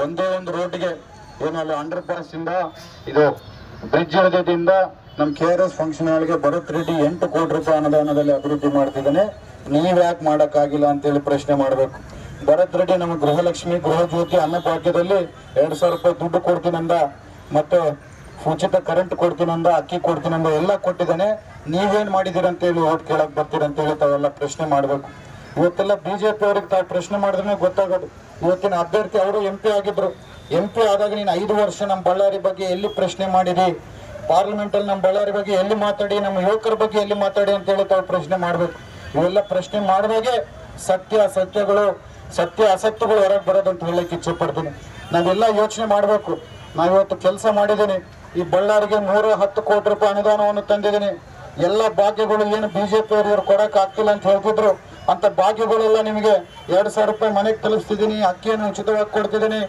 ಒಂದೇ ಒಂದು ರೋಡ್ಗೆ ಏನು ಅಲ್ಲಿ ಅಂಡರ್ ಪಾಸ್ ಇಂದ ಇದು ಬ್ರಿಡ್ಜ್ ಇಳಿದಿಂದ ನಮ್ಮ ಕೆ ಆರ್ ಎಸ್ ಫಂಕ್ಷನ್ ಹಾಲ್ಗೆ ಭರತ್ ರೆಡ್ಡಿ ಎಂಟು ಕೋಟಿ ರೂಪಾಯಿ ಅನುದಾನದಲ್ಲಿ ಅಭಿವೃದ್ಧಿ ಮಾಡ್ತಿದ್ದಾನೆ. ನೀವ್ ಯಾಕೆ ಮಾಡಕ್ಕಾಗಿಲ್ಲ ಅಂತೇಳಿ ಪ್ರಶ್ನೆ ಮಾಡಬೇಕು. ಭರತ್ ರೆಡ್ಡಿ ನಮ್ಮ ಗೃಹಲಕ್ಷ್ಮಿ ಗೃಹ ಜ್ಯೋತಿ ಎರಡ್ ಸಾವಿರ ರೂಪಾಯಿ ದುಡ್ಡು ಕೊಡ್ತೀನಂದ ಮತ್ತೆ ಉಚಿತ ಕರೆಂಟ್ ಕೊಡ್ತೀನಂದ, ಅಕ್ಕಿ ಕೊಡ್ತೀನಂದ ಎಲ್ಲ ಕೊಟ್ಟಿದ್ದಾನೆ. ನೀವೇನ್ ಮಾಡಿದಿರಂತೇಳಿ ಓಟ್ ಕೇಳಕ್ ಬರ್ತೀರಂತೇಳಿ ತಾವೆಲ್ಲ ಪ್ರಶ್ನೆ ಮಾಡ್ಬೇಕು. ಇವತ್ತೆಲ್ಲ ಬಿಜೆಪಿ ಅವ್ರಿಗೆ ತಾವು ಪ್ರಶ್ನೆ ಮಾಡಿದ್ರೆ ಗೊತ್ತಾಗೋದು. ಇವತ್ತಿನ ಅಭ್ಯರ್ಥಿ ಅವರು ಎಂ ಪಿ ಆಗಿದ್ರು. ಎಂ ಪಿ ಆದಾಗ ನೀನು ಐದು ವರ್ಷ ನಮ್ಮ ಬಳ್ಳಾರಿ ಬಗ್ಗೆ ಎಲ್ಲಿ ಪ್ರಶ್ನೆ ಮಾಡಿದಿ? ಪಾರ್ಲಿಮೆಂಟ್ ಅಲ್ಲಿ ನಮ್ಮ ಬಳ್ಳಾರಿ ಬಗ್ಗೆ ಎಲ್ಲಿ ಮಾತಾಡಿ? ನಮ್ಮ ಯುವಕರ ಬಗ್ಗೆ ಎಲ್ಲಿ ಮಾತಾಡಿ ಅಂತ ಹೇಳಿ ತಾವು ಪ್ರಶ್ನೆ ಮಾಡ್ಬೇಕು. ಇವೆಲ್ಲ ಪ್ರಶ್ನೆ ಮಾಡುವಾಗೆ ಸತ್ಯ ಸತ್ಯಗಳು ಸತ್ಯ ಅಸತ್ಯಗಳು ಹೊರಗೆ ಬರೋದಂತ ಹೇಳಕ್ಕೆ ಇಚ್ಛೆ ಪಡ್ತೀನಿ. ನಾವೆಲ್ಲ ಯೋಚನೆ ಮಾಡಬೇಕು. ನಾವಿವತ್ತು ಕೆಲಸ ಮಾಡಿದ್ದೀನಿ ಈ ಬಳ್ಳಾರಿಗೆ ನೂರ ಹತ್ತು ಕೋಟಿ ರೂಪಾಯಿ ಅನುದಾನವನ್ನು ತಂದಿದ್ದೀನಿ ಎಲ್ಲ ಭಾಗ್ಯಗಳು ಏನು ಬಿಜೆಪಿ ಅವರು ಇವ್ರು ಕೊಡಕ್ ಆಗ್ತಿಲ್ಲ ಅಂತ ಹೇಳ್ತಿದ್ರು. ಅಂತ ಭಾಗ್ಯಗಳೆಲ್ಲ ನಿಮಗೆ ಎರಡ್ ಸಾವಿರ ರೂಪಾಯಿ ಮನೆಗೆ ತಲುಪಿಸ್ತಿದ್ದೀನಿ, ಅಕ್ಕಿಯನ್ನು ಉಚಿತವಾಗಿ ಕೊಡ್ತಿದ್ದೀನಿ.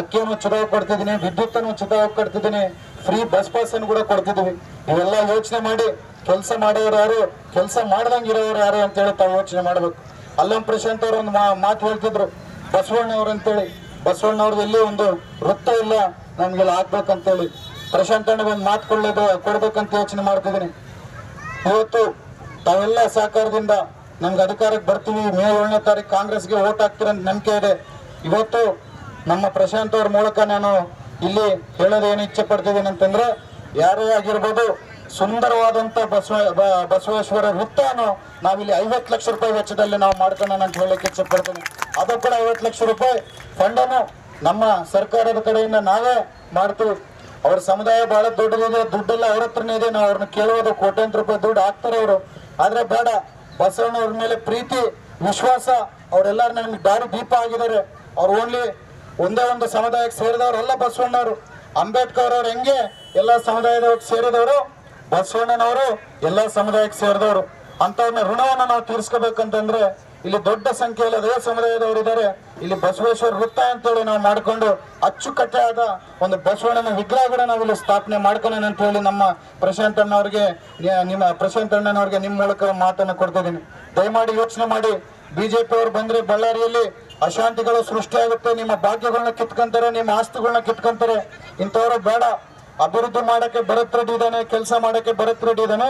ಅಕ್ಕಿಯನ್ನು ಉಚಿತವಾಗಿ ಕೊಡ್ತಿದ್ದೀನಿ, ವಿದ್ಯುತ್ತನ್ನು ಉಚಿತವಾಗಿ ಕೊಡ್ತಿದ್ದೀನಿ ಫ್ರೀ ಬಸ್ ಪಾಸ್ ಅನ್ನು ಕೂಡ ಕೊಡ್ತಿದ್ದೀವಿ. ಇವೆಲ್ಲ ಯೋಚನೆ ಮಾಡಿ, ಕೆಲಸ ಮಾಡೋರು ಯಾರು, ಕೆಲಸ ಮಾಡ್ದಂಗೆ ಇರೋರು ಯಾರು ಅಂತೇಳಿ ತಾವು ಯೋಚನೆ ಮಾಡ್ಬೇಕು. ಅಲ್ಲಂ ಪ್ರಶಾಂತ್ ಅವರು ಒಂದು ಮಾತು ಹೇಳ್ತಿದ್ರು, ಬಸವಣ್ಣವ್ರು ಅಂತೇಳಿ. ಬಸವಣ್ಣವ್ರದ್ದು ಎಲ್ಲಿ ಒಂದು ವೃತ್ತ ಇಲ್ಲ, ನಮ್ಗೆಲ್ಲ ಆಗ್ಬೇಕಂತೇಳಿ. ಪ್ರಶಾಂತ್ ಅಣ್ಣ ಒಂದು ಮಾತು ಕೊಡ್ಲೇದು ಕೊಡ್ಬೇಕಂತ ಯೋಚನೆ ಮಾಡ್ತಿದ್ದೀನಿ. ಇವತ್ತು ತಾವೆಲ್ಲ ಸಹಕಾರದಿಂದ ನಮ್ಗೆ ಅಧಿಕಾರಕ್ಕೆ ಬರ್ತೀವಿ. ಮೇ ಏಳನೇ ತಾರೀಕು ಕಾಂಗ್ರೆಸ್ಗೆ ಓಟ್ ಹಾಕ್ತೀರ ಅಂತ ನಂಬಿಕೆ ಇದೆ. ಇವತ್ತು ನಮ್ಮ ಪ್ರಶಾಂತ್ ಅವ್ರ ಮೂಲಕ ನಾನು ಇಲ್ಲಿ ಹೇಳೋದು ಏನು ಇಚ್ಛೆ ಪಡ್ತಿದ್ದೀನಿ ಅಂತಂದ್ರೆ, ಯಾರೇ ಆಗಿರ್ಬೋದು ಸುಂದರವಾದಂತ ಬಸವ ಬಸವೇಶ್ವರ ವೃತ್ತವನ್ನು ನಾವಿಲ್ಲಿ ಐವತ್ತು ಲಕ್ಷ ರೂಪಾಯಿ ವೆಚ್ಚದಲ್ಲಿ ನಾವು ಮಾಡ್ಕೊಳ್ಳೋಣ ಅಂತ ಹೇಳಕ್ಕೆ ಇಚ್ಛೆ ಪಡ್ತೀನಿ. ಕೂಡ ಐವತ್ತು ಲಕ್ಷ ರೂಪಾಯಿ ಫಂಡನ್ನು ನಮ್ಮ ಸರ್ಕಾರದ ಕಡೆಯಿಂದ ನಾವೇ ಮಾಡ್ತೀವಿ. ಅವ್ರ ಸಮುದಾಯ ಬಹಳ ದೊಡ್ಡದಿದೆ, ದುಡ್ಡೆಲ್ಲ ಅವ್ರ ಹತ್ರನೇ ಇದೆ, ನಾವು ಅವ್ರನ್ನ ಕೇಳುವುದು, ಕೋಟ್ಯಾಂತರ ರೂಪಾಯಿ ದುಡ್ಡು ಹಾಕ್ತಾರೆ ಅವರು. ಆದ್ರೆ ಬೇಡ, ಬಸವಣ್ಣವ್ರ ಮೇಲೆ ಪ್ರೀತಿ, ವಿಶ್ವಾಸ, ಅವರೆಲ್ಲರೂ ನಮ್ಗೆ ದಾರಿ ದೀಪ ಆಗಿದ್ದಾರೆ ಅವ್ರು ಓನ್ಲಿ ಒಂದೇ ಒಂದು ಸಮುದಾಯಕ್ಕೆ ಸೇರಿದವರಲ್ಲ ಬಸವಣ್ಣವರು. ಅಂಬೇಡ್ಕರ್ ಅವ್ರು ಹೆಂಗೆ ಎಲ್ಲ ಸಮುದಾಯದವ್ರಿಗೆ ಸೇರಿದವರು, ಬಸವಣ್ಣನವರು ಎಲ್ಲ ಸಮುದಾಯಕ್ಕೆ ಸೇರಿದವರು. ಅಂತವ್ರನ್ನ ಋಣವನ್ನು ನಾವು ತೀರಿಸ್ಕೋಬೇಕಂತಂದ್ರೆ ಇಲ್ಲಿ ದೊಡ್ಡ ಸಂಖ್ಯೆಯಲ್ಲಿ ಅದೇ ಸಮುದಾಯದವರು ಇದ್ದಾರೆ. ಇಲ್ಲಿ ಬಸವೇಶ್ವರ ವೃತ್ತ ಅಂತೇಳಿ ನಾವು ಮಾಡಿಕೊಂಡು ಅಚ್ಚುಕಟ್ಟಾದ ಒಂದು ಬಸವಣ್ಣನ ವಿಗ್ರಹ ಕೂಡ ನಾವು ಇಲ್ಲಿ ಸ್ಥಾಪನೆ ಮಾಡ್ಕೊಳ್ಳೋಣ ಅಂತ ಹೇಳಿ ನಮ್ಮ ಪ್ರಶಾಂತ್ ಅಣ್ಣವ್ರಿಗೆ ನಿಮ್ಮ ಪ್ರಶಾಂತ್ ಅಣ್ಣನವ್ರಿಗೆ ನಿಮ್ಮ ಮೂಲಕ ಮಾತನ್ನು ಕೊಡ್ತಿದ್ದೀನಿ. ದಯಮಾಡಿ ಯೋಚನೆ ಮಾಡಿ. ಬಿಜೆಪಿ ಅವರು ಬಂದ್ರೆ ಬಳ್ಳಾರಿಯಲ್ಲಿ ಅಶಾಂತಿಗಳು ಸೃಷ್ಟಿಯಾಗುತ್ತೆ ನಿಮ್ಮ ಭಾಗ್ಯಗಳನ್ನ ಕಿತ್ಕೊಂತಾರೆ, ನಿಮ್ಮ ಆಸ್ತಿಗಳನ್ನ ಕಿತ್ಕೊಂತಾರೆ. ಇಂಥವ್ರು ಬೇಡ. ಅಭಿವೃದ್ಧಿ ಮಾಡಕ್ಕೆ ಭರತ್ ರೆಡ್ಡಿ ಇದ್ದಾನೆ, ಕೆಲಸ ಮಾಡಕ್ಕೆ ಭರತ್ ರೆಡ್ಡಿ ಇದ್ದಾನೆ.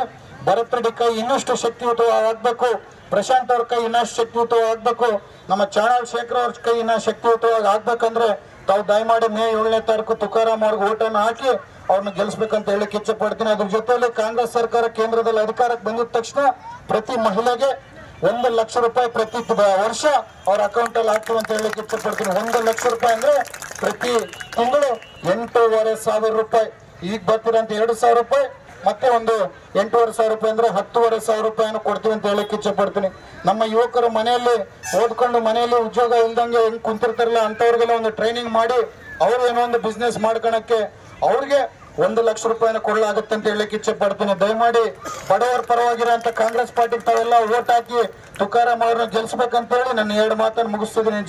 ಭರತ್ ರೆಡ್ಡಿ ಕೈ ಇನ್ನಷ್ಟು ಶಕ್ತಿಯುತವಾಗಬೇಕು. ಪ್ರಶಾಂತ್ ಅವ್ರ ಕೈ ಇನ್ನಷ್ಟು ಶಕ್ತಿಯುತವಾಗಬೇಕು. ನಮ್ಮ ಚಾಣಾಲ್ ಶೇಖರ್ ಅವ್ರ ಕೈ ಇನ್ನ ಶಕ್ತಿಯುತವಾಗಿ ಆಗ್ಬೇಕಂದ್ರೆ ತಾವು ದಯಮಾಡಿ ಮೇ ಏಳನೇ ತಾರೀಕು ತುಕಾರಾಮ್ ಅವ್ರಿಗೆ ಓಟನ್ನು ಹಾಕಿ ಅವ್ರನ್ನ ಗೆಲ್ಸ್ಬೇಕಂತ ಹೇಳಿ ಇಚ್ಛೆ ಪಡ್ತೀನಿ. ಅದ್ರ ಜೊತೆಯಲ್ಲಿ ಕಾಂಗ್ರೆಸ್ ಸರ್ಕಾರ ಕೇಂದ್ರದಲ್ಲಿ ಅಧಿಕಾರಕ್ಕೆ ಬಂದಿದ ತಕ್ಷಣ ಪ್ರತಿ ಮಹಿಳೆಗೆ ಒಂದು ಲಕ್ಷ ರೂಪಾಯಿ ಪ್ರತಿ ವರ್ಷ ಅವ್ರ ಅಕೌಂಟ್ ಅಲ್ಲಿ ಹಾಕ್ತೀವಿ ಅಂತ ಹೇಳಿ ಇಚ್ಛೆ ಪಡ್ತೀನಿ ಒಂದು ಲಕ್ಷ ರೂಪಾಯಿ ಅಂದ್ರೆ ಪ್ರತಿ ತಿಂಗಳು ಎಂಟೂವರೆ ಸಾವಿರ ರೂಪಾಯಿ. ಈಗ ಬರ್ತೀರಂತ ಎರಡು ಸಾವಿರ ರೂಪಾಯಿ, ಮತ್ತೆ ಒಂದು ಎಂಟೂವರೆ ಸಾವಿರ ರೂಪಾಯಿ ಅಂದ್ರೆ ಹತ್ತುವರೆ ಸಾವಿರ ರೂಪಾಯಿನ ಕೊಡ್ತೀವಿ ಅಂತ ಹೇಳಕ್ ಇಚ್ಛೆ ಪಡ್ತೀನಿ ನಮ್ಮ ಯುವಕರು ಮನೆಯಲ್ಲಿ ಓದ್ಕೊಂಡು ಮನೆಯಲ್ಲಿ ಉದ್ಯೋಗ ಇಲ್ದಂಗೆ ಹೆಂಗ್ ಕುಂತಿರ್ತಾರಲ್ಲ ಅಂತವ್ರಿಗೆಲ್ಲ ಒಂದು ಟ್ರೈನಿಂಗ್ ಮಾಡಿ ಅವ್ರು ಏನೋ ಒಂದು ಬಿಸ್ನೆಸ್ ಮಾಡ್ಕೊಳಕ್ಕೆ ಅವ್ರಿಗೆ ಒಂದು ಲಕ್ಷ ರೂಪಾಯಿನ ಕೊಡಲಾಗುತ್ತೆ ಅಂತ ಹೇಳಕ್ ಇಚ್ಛೆ ಪಡ್ತೀನಿ. ದಯಮಾಡಿ ಬಡವರ ಪರವಾಗಿರುವಂತ ಕಾಂಗ್ರೆಸ್ ಪಾರ್ಟಿ ತಾವೆಲ್ಲ ಓಟ್ ಹಾಕಿ ತುಕಾರಾಮ್ ಅವ್ರನ್ನ ಗೆಲ್ಸ್ಬೇಕಂತ ಹೇಳಿ ನನ್ನ ಎರಡು ಮಾತನ್ನು ಮುಗಿಸ್ತಿದ್ದೀನಿ.